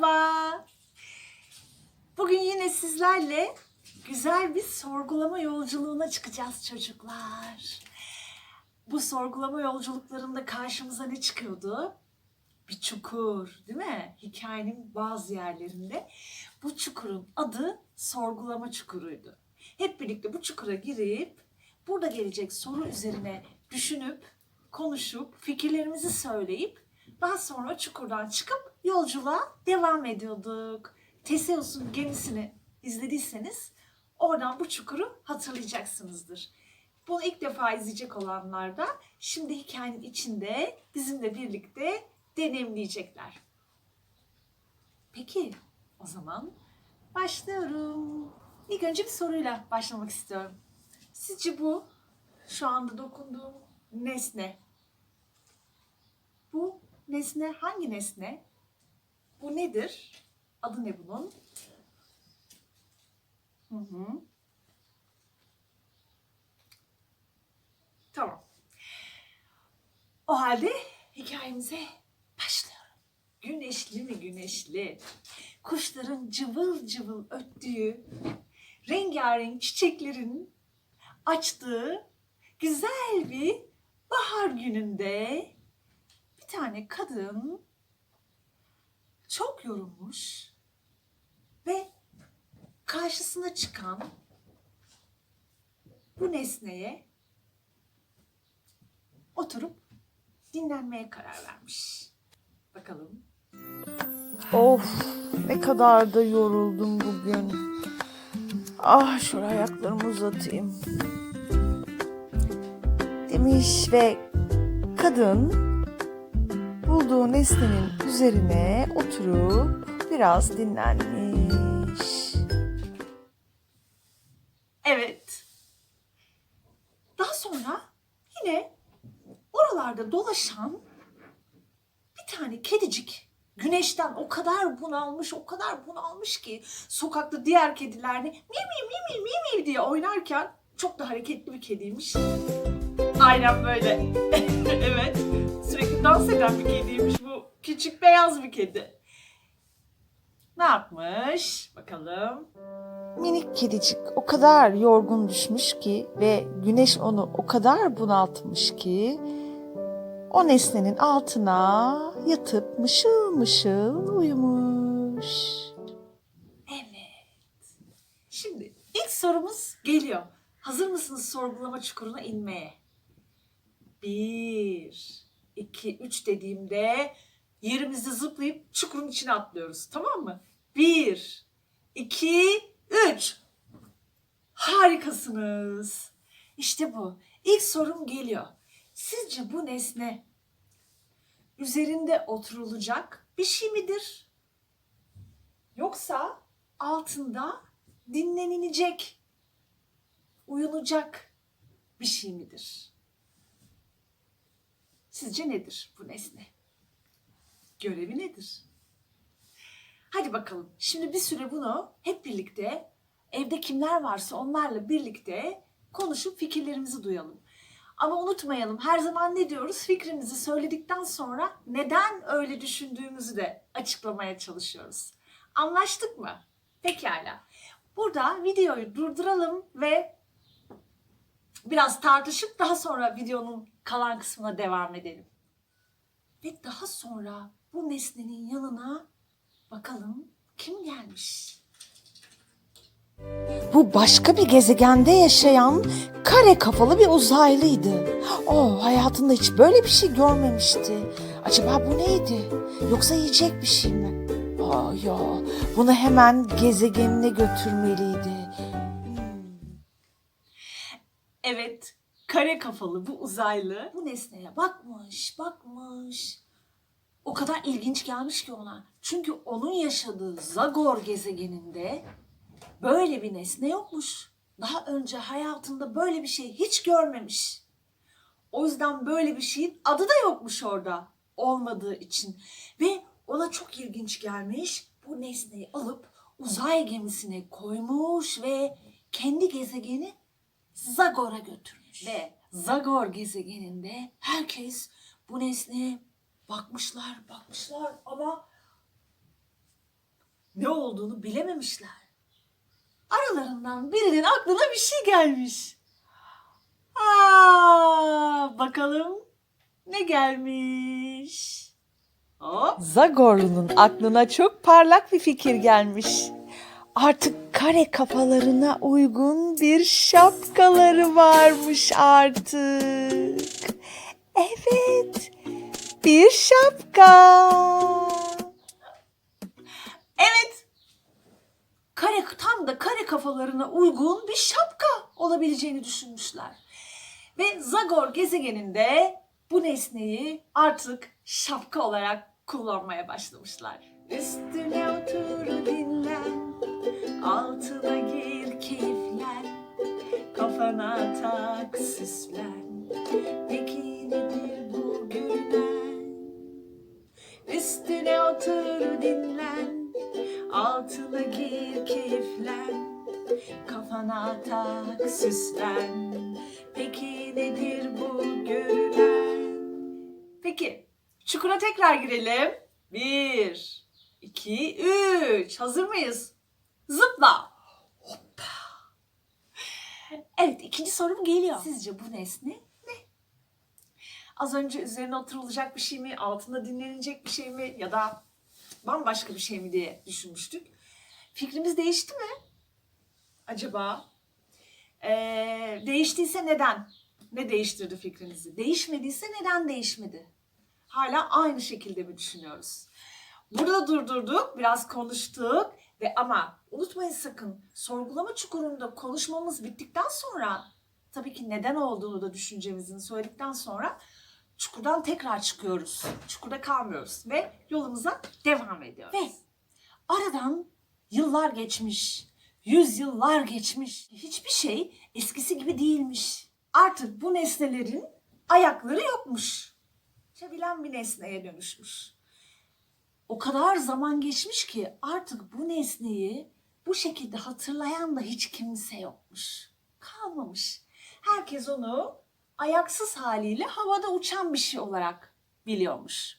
Merhaba. Bugün yine sizlerle güzel bir sorgulama yolculuğuna çıkacağız çocuklar. Bu sorgulama yolculuklarında karşımıza ne çıkıyordu? Bir çukur, değil mi? Hikayenin bazı yerlerinde. Bu çukurun adı sorgulama çukuruydu. Hep birlikte bu çukura girip burada gelecek soru üzerine düşünüp, konuşup, fikirlerimizi söyleyip daha sonra çukurdan çıkıp yolculuğa devam ediyorduk. Teseus'un gemisini izlediyseniz oradan bu çukuru hatırlayacaksınızdır. Bunu ilk defa izleyecek olanlar da şimdi hikayenin içinde bizimle birlikte deneyimleyecekler. Peki o zaman başlıyorum. İlk önce bir soruyla başlamak istiyorum. Sizce bu şu anda dokunduğum nesne bu nesne hangi nesne? Bu nedir? Adı ne bunun? Hı hı. Tamam. O halde hikayemize başlıyorum. Güneşli mi güneşli? Kuşların cıvıl cıvıl öttüğü, rengarenk çiçeklerin açtığı güzel bir bahar gününde bir tane kadın çok yorulmuş ve karşısına çıkan bu nesneye oturup dinlenmeye karar vermiş. Bakalım. Of ne kadar da yoruldum bugün. Ah şöyle ayaklarımı uzatayım. Demiş ve kadın bulduğu nesnenin üzerine oturup biraz dinlenmiş. Evet. Daha sonra yine oralarda dolaşan bir tane kedicik güneşten o kadar bunalmış, o kadar bunalmış ki sokakta diğer kediler de mi mi mi mi mi mi diye oynarken çok da hareketli bir kediymiş. Aynen böyle. evet. Dans eden bir kediymiş bu. Küçük beyaz bir kedi. Ne yapmış? Bakalım. Minik kedicik o kadar yorgun düşmüş ki ve güneş onu o kadar bunaltmış ki o nesnenin altına yatıp mışıl mışıl uyumuş. Evet. Şimdi ilk sorumuz geliyor. Hazır mısınız sorgulama çukuruna inmeye? Bir, iki, üç dediğimde yerimizde zıplayıp çukurun içine atlıyoruz. Tamam mı? Bir, iki, üç. Harikasınız. İşte bu. İlk sorum geliyor. Sizce bu nesne üzerinde oturulacak bir şey midir? Yoksa altında dinlenilecek, uyunacak bir şey midir? Sizce nedir bu nesne? Görevi nedir? Hadi bakalım. Şimdi bir süre bunu hep birlikte evde kimler varsa onlarla birlikte konuşup fikirlerimizi duyalım. Ama unutmayalım her zaman ne diyoruz? Fikrimizi söyledikten sonra neden öyle düşündüğümüzü de açıklamaya çalışıyoruz. Anlaştık mı? Pekala. Burada videoyu durduralım ve biraz tartışıp daha sonra videonun kalan kısmına devam edelim. Ve daha sonra bu nesnenin yanına bakalım kim gelmiş? Bu başka bir gezegende yaşayan kare kafalı bir uzaylıydı. O hayatında hiç böyle bir şey görmemişti. Acaba bu neydi? Yoksa yiyecek bir şey mi? Aa, ya bunu hemen gezegenine götürmeliydi. Kare kafalı bu uzaylı bu nesneye bakmış, bakmış. O kadar ilginç gelmiş ki ona. Çünkü onun yaşadığı Zagor gezegeninde böyle bir nesne yokmuş. Daha önce hayatında böyle bir şey hiç görmemiş. O yüzden böyle bir şeyin adı da yokmuş orada olmadığı için. Ve ona çok ilginç gelmiş. Bu nesneyi alıp uzay gemisine koymuş ve kendi gezegeni Zagor'a götürmüş. Ve Zagor gezegeninde herkes bu nesneye bakmışlar, bakmışlar ama ne olduğunu bilememişler. Aralarından birinin aklına bir şey gelmiş. Aa, bakalım ne gelmiş? Hop. Zagorlu'nun aklına çok parlak bir fikir gelmiş. Artık kare kafalarına uygun bir şapkaları varmış artık. Evet, bir şapka. Evet. Kare tam da kare kafalarına uygun bir şapka olabileceğini düşünmüşler. Ve Zagor gezegeninde bu nesneyi artık şapka olarak kullanmaya başlamışlar. Üstüne otur dinlen, kafana tak süslen. Peki nedir bu görünen? Üstüne otur dinlen Altına gir keyiflen Kafana tak süslen Peki nedir bu görünen? Peki çukura tekrar girelim. Bir, iki, üç. Hazır mıyız? Zıpla. Hoppa. Evet ikinci sorum geliyor. Sizce bu nesne Az önce üzerine oturulacak bir şey mi, altında dinlenilecek bir şey mi ya da bambaşka bir şey mi diye düşünmüştük. Fikrimiz değişti mi? Acaba? Ee, değiştiyse neden? Ne değiştirdi fikrinizi? Değişmediyse neden değişmedi? Hala aynı şekilde mi düşünüyoruz? Burada durdurduk, biraz konuştuk ve ama unutmayın sakın sorgulama çukurunda konuşmamız bittikten sonra tabii ki neden olduğunu da düşüncemizin söyledikten sonra çukurdan tekrar çıkıyoruz. Çukurda kalmıyoruz ve yolumuza devam ediyoruz. Ve aradan yıllar geçmiş, yüzyıllar geçmiş. Hiçbir şey eskisi gibi değilmiş. Artık bu nesnelerin ayakları yokmuş. Çevilen bir nesneye dönüşmüş. O kadar zaman geçmiş ki artık bu nesneyi bu şekilde hatırlayan da hiç kimse yokmuş. Kalmamış. Herkes onu ayaksız haliyle havada uçan bir şey olarak biliyormuş.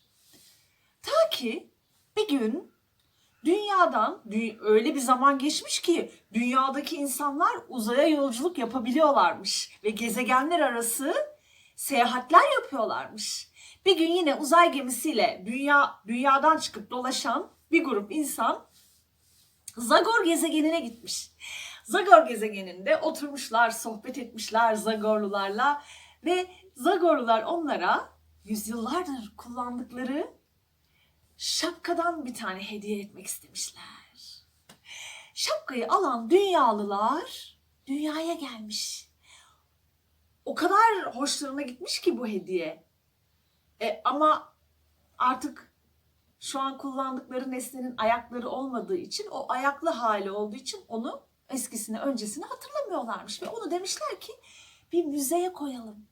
Ta ki bir gün dünyadan dü- öyle bir zaman geçmiş ki dünyadaki insanlar uzaya yolculuk yapabiliyorlarmış ve gezegenler arası seyahatler yapıyorlarmış. Bir gün yine uzay gemisiyle dünya dünyadan çıkıp dolaşan bir grup insan Zagor gezegenine gitmiş. Zagor gezegeninde oturmuşlar, sohbet etmişler Zagorlularla ve Zagorlular onlara yüzyıllardır kullandıkları şapkadan bir tane hediye etmek istemişler. Şapkayı alan dünyalılar dünyaya gelmiş. O kadar hoşlarına gitmiş ki bu hediye. E, ama artık şu an kullandıkları nesnenin ayakları olmadığı için o ayaklı hali olduğu için onu eskisini öncesini hatırlamıyorlarmış ve onu demişler ki bir müzeye koyalım.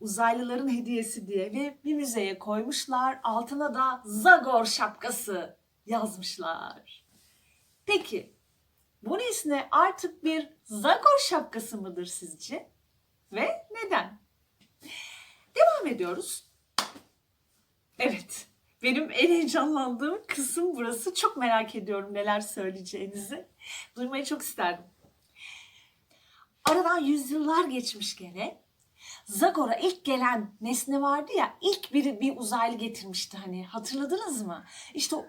Uzaylıların hediyesi diye ve bir müzeye koymuşlar. Altına da Zagor şapkası yazmışlar. Peki bu nesne artık bir Zagor şapkası mıdır sizce? Ve neden? Devam ediyoruz. Evet. Benim en heyecanlandığım kısım burası. Çok merak ediyorum neler söyleyeceğinizi. Duymayı çok isterdim. Aradan yüzyıllar geçmiş gene. Zagor'a ilk gelen nesne vardı ya, ilk biri bir uzaylı getirmişti hani hatırladınız mı? İşte o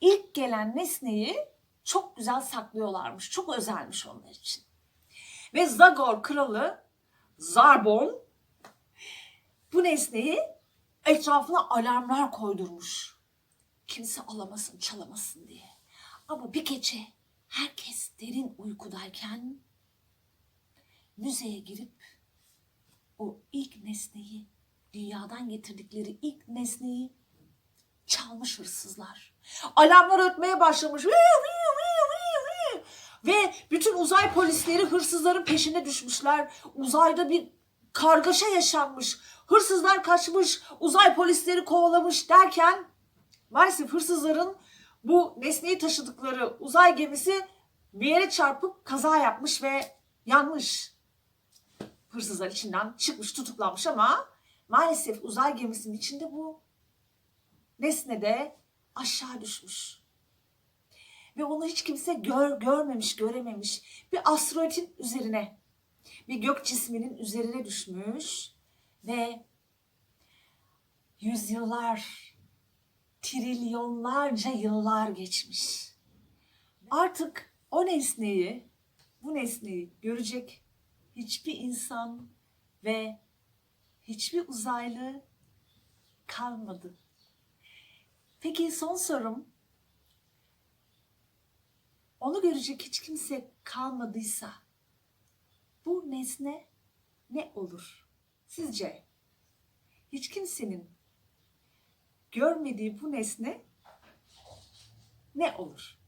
ilk gelen nesneyi çok güzel saklıyorlarmış. Çok özelmiş onlar için. Ve Zagor kralı Zarbon bu nesneyi etrafına alarmlar koydurmuş. Kimse alamasın, çalamasın diye. Ama bir gece herkes derin uykudayken müzeye girip o ilk nesneyi, dünyadan getirdikleri ilk nesneyi çalmış hırsızlar. Alarmlar ötmeye başlamış. Ve bütün uzay polisleri hırsızların peşine düşmüşler. Uzayda bir kargaşa yaşanmış. Hırsızlar kaçmış, uzay polisleri kovalamış derken maalesef hırsızların bu nesneyi taşıdıkları uzay gemisi bir yere çarpıp kaza yapmış ve yanmış. Hırsızlar içinden çıkmış, tutuklanmış ama maalesef uzay gemisinin içinde bu nesne de aşağı düşmüş. ve onu hiç kimse gör, görmemiş, görememiş. Bir asteroidin üzerine, bir gök cisminin üzerine düşmüş ve yüzyıllar, trilyonlarca yıllar geçmiş. Artık o nesneyi, bu nesneyi görecek hiçbir insan ve hiçbir uzaylı kalmadı. Peki son sorum. Onu görecek hiç kimse kalmadıysa bu nesne ne olur? Sizce hiç kimsenin görmediği bu nesne ne olur?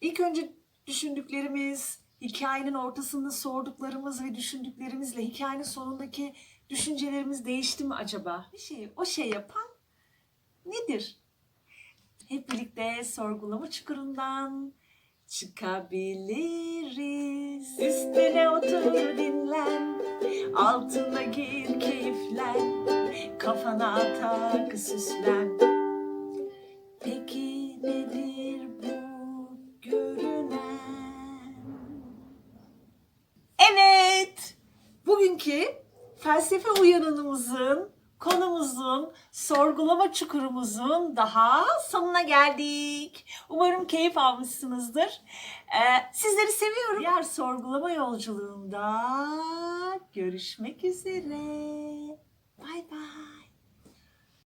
İlk önce düşündüklerimiz, hikayenin ortasında sorduklarımız ve düşündüklerimizle hikayenin sonundaki düşüncelerimiz değişti mi acaba? Bir şey, o şey yapan nedir? Hep birlikte sorgulama çukurundan çıkabiliriz. Üstüne otur dinlen, altına gir keyiflen, kafana tak süslen. Peki nedir bu görünen? Evet, bugünkü felsefe uyanınımızın, konumuzun, sorgulama çukurumuzun daha sonuna geldik. Umarım keyif almışsınızdır. Ee, sizleri seviyorum. Diğer sorgulama yolculuğunda görüşmek üzere. Bay bay.